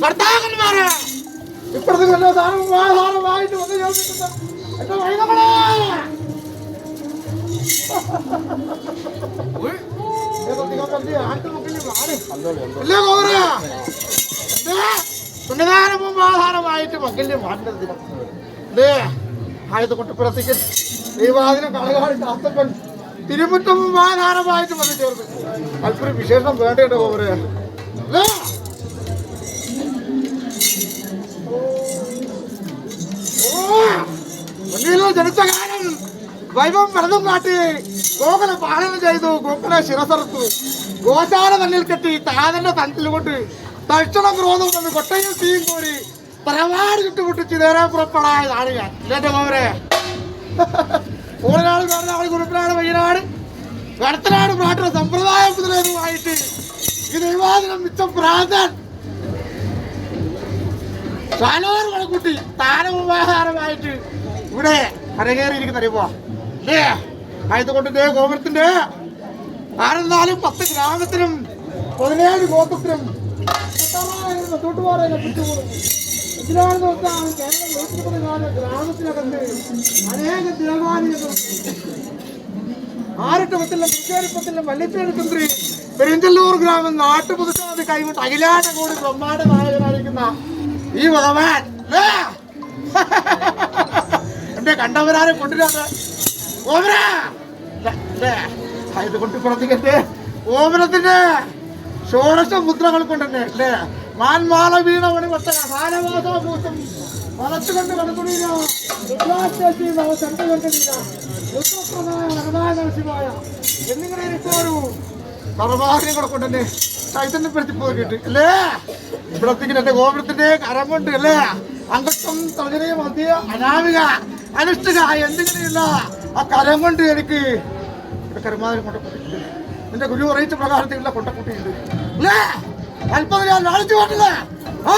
ഭർത്താക്കന്മാര് ഇപ്പോഴത്തെ എല്ലാ സാധനമായിട്ട് വന്ന് ചോദിച്ചിട്ടുണ്ട് എന്റെ വൈദങ്ങളെ അല്ലേ കോറ സുന്നതാനവും ആധാരമായിട്ട് മകല്യം മാറ്റരുത് ആയത് കൊണ്ട് പ്രവർത്തിക്കുന്നു ദൈവാദിനം കളകാട് കാത്തപ്പൻ തിരുമുറ്റം ആധാരമായിട്ട് വന്നു ചേർന്ന് അല്പൊരു വിശേഷം വേണ്ട കേട്ടോ മുന്നിലോ ജനിച്ച കാലം വൈഭവം പലതും കാട്ടി ഗോകുല പാലനം ചെയ്തു ഗോകുല ശിരസർത്തു ഗോശാല തന്നിൽ കെട്ടി താതന്റെ തന്നിൽ കൊണ്ട് തക്ഷണം ക്രോധം വന്ന് കൊട്ടയും തീയും കോരി പ്രവാടി ചുട്ടുപൊട്ടിച്ച് നേരെ ഞാൻ ഇല്ലേ മോവരെ ഊരനാട് വേറൊരാൾ കുറുപ്പിനാട് വയ്യനാട് കടത്തനാട് നാട്ടിലെ സമ്പ്രദായം മുതലേതുമായിട്ട് ഈ ദൈവാദിനം മിച്ചം പ്രാന്തൻ. ശാലോർ കണക്കുട്ടി താരവുമാഹാരമായിട്ട് ഇവിടെ അരങ്ങേറിയിരിക്കുന്ന. അറിയുമ്പോ അല്ലേ ആയതുകൊണ്ട് ദേ ഗോപുരത്തിന്റെ ആരെന്നാലും പത്ത് ഗ്രാമത്തിനും പതിനേഴ് ഗോത്രത്തിനും തൊട്ടുപാറയിലെ പിടിച്ചുപോകും ഇതിനാണ് നോക്കാം കേരളം നൂറ്റിപ്പത് കാല ഗ്രാമത്തിനകത്ത് അനേക ദേവാലയങ്ങളും ആരട്ടപത്തിലും തൃശ്ശേരിപ്പത്തിലും വല്ലിത്തേരി തന്ത്രി പെരിഞ്ചല്ലൂർ ഗ്രാമം നാട്ടുപുതുക്കാതെ കൈവിട്ട് അഖിലാട്ട കൂടി ബ്രഹ്മാണ്ട നായകനായിരിക്കുന്ന ഈ ഭഗവാൻ? എന്റെ കണ്ടവരാരെ കൊണ്ടുവരാതെ. ഓമന! ഇത് കൊണ്ട് പ്രവർത്തിക്കട്ടെ. ഓമനത്തിന്റെ ഷോഡശ മുദ്രകൾ കൊണ്ടെന്നെ മാൻമാല വീണ മണി മാനവാസോഷം വളച്ചുകൊണ്ട് കടത്തുണീന ശിവായ എന്നിങ്ങനെ ഇരിപ്പോരു പരമാവധി കൂടെ കൊണ്ടെന്നെ ചൈതന്യപ്പെടുത്തി പോയിട്ട് അല്ലേ ഇവിടത്തേക്ക് എന്റെ ഗോപുരത്തിന്റെ കരമുണ്ട് അല്ലേ അംഗത്വം തകരയും മധ്യ അനാമിക അനുഷ്ഠിക എന്തെങ്കിലുമില്ല ആ കരം കൊണ്ട് എനിക്ക് കരമാതിരി കൊണ്ട് നിന്റെ ഗുരു അറിയിച്ച പ്രകാരത്തിലുള്ള കൊട്ടക്കുട്ടിയുണ്ട്. അല്ലേ അല്പം ഞാൻ നാളിച്ചു പോട്ടില്ലേ ആ!